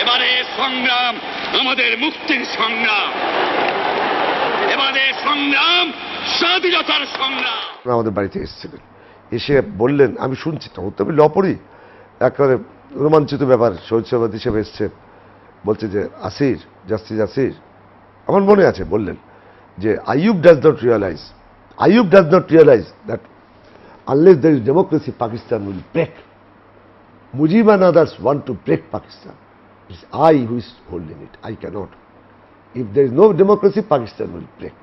এবারে সংগ্রাম, আমাদের মুক্তির সংগ্রাম। এবারে সংগ্রাম, স্বাধীনতার সংগ্রাম। আমাদের বাড়িতে এসেছিলেন। এসে বললেন, আমি শুনছি তখন তো আমি ল পড়ি একেবারে রোমাঞ্চিত ব্যাপার শহীদ হিসেবে এসছে। বলছে যে, আসির জাস্টিস আসির আমার মনে আছে, বললেন, যে Ayub does not realise Ayub does not realise that unless there is democracy Pakistan will break Mujib and others want to break Pakistan. It's I who is holding it. I cannot. If there is no democracy, Pakistan will break.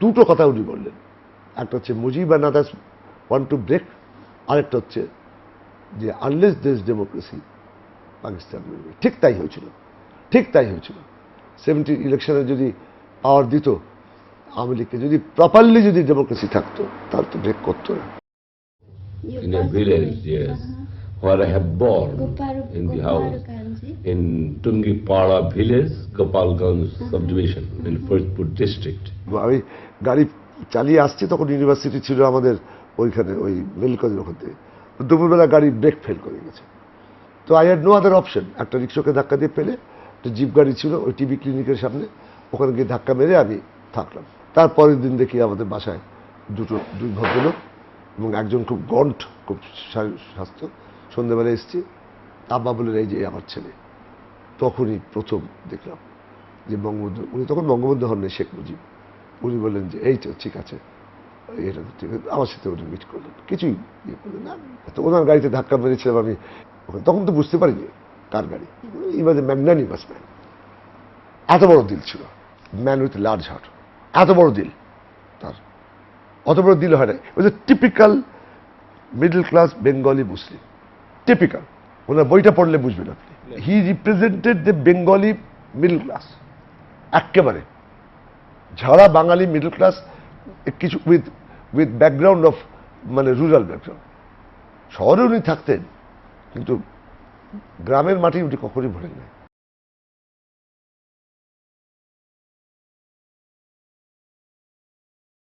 দুটো কথা উনি বললেন একটা হচ্ছে Mujib and others want to break আরেকটা হচ্ছে যে unless দেশ ডেমোক্রেসি পাকিস্তান will break. ঠিক তাই হয়েছিল ঠিক তাই হয়েছিল সেভেন্টি ইলেকশনে যদি পাওয়ার দিত আওয়ামী লীগকে যদি প্রপারলি যদি ডেমোক্রেসি থাকতো তাহলে তো ব্রেক করতো না in a village, yes, Uh-huh. where I have born in the house. In Tungipara village, Gopalganj subdivision in Firstpur district. আমি গাড়ি চালিয়ে আসছি তখন ইউনিভার্সিটি ছিল আমাদের ওইখানে ওই মেলকজের ওখান থেকে দুপুরবেলা গাড়ি ব্রেক ফেল করে গেছে। তো I had no other option একটা রিক্সাকে ধাক্কা দিয়ে ফেলে একটা জিপ গাড়ি ছিল ওই টিভি ক্লিনিকের সামনে ওখানে গিয়ে ধাক্কা মেরে আমি থাকলাম। তারপরের দিন দেখি আমাদের বাসায় দুটো দুই ভদ্রলোক এবং একজন খুব গন্ট খুব স্বাস্থ্য। সন্ধ্যেবেলা এসছি। আব্বা বললেন, এই যে আমার ছেলে। তখনই প্রথম দেখলাম যে বঙ্গবন্ধু, উনি তখন বঙ্গবন্ধু হননি, শেখ মুজিব। উনি বললেন যে, এই তো, ঠিক আছে। এটা ঠিক আছে, আমার সাথে উনি মিট করলেন। কিছুই ইয়ে করলেন না। তো ওনার গাড়িতে ধাক্কা মেরেছিলাম আমি। তখন তো বুঝতে পারিনি কার গাড়ি। ই ওয়াজ এ ম্যাগনানিমাস ম্যান এত বড় দিল ছিল। ম্যান উইথ লার্জ হার্ট এত বড় দিল তার। অত বড় দিল হয় না ওই যে typical middle class Bengali Muslim typical ওনার বইটা পড়লে বুঝবেন আপনি। He represented the Bengali middle class একেবারে ঝাড়া বাঙালি মিডল ক্লাস কিছু উইথ উইথ ব্যাকগ্রাউন্ড অফ মানে রুরাল ব্যাকগ্রাউন্ড শহরে উনি থাকতেন কিন্তু গ্রামের মাটি উনি কখনই ভরেন না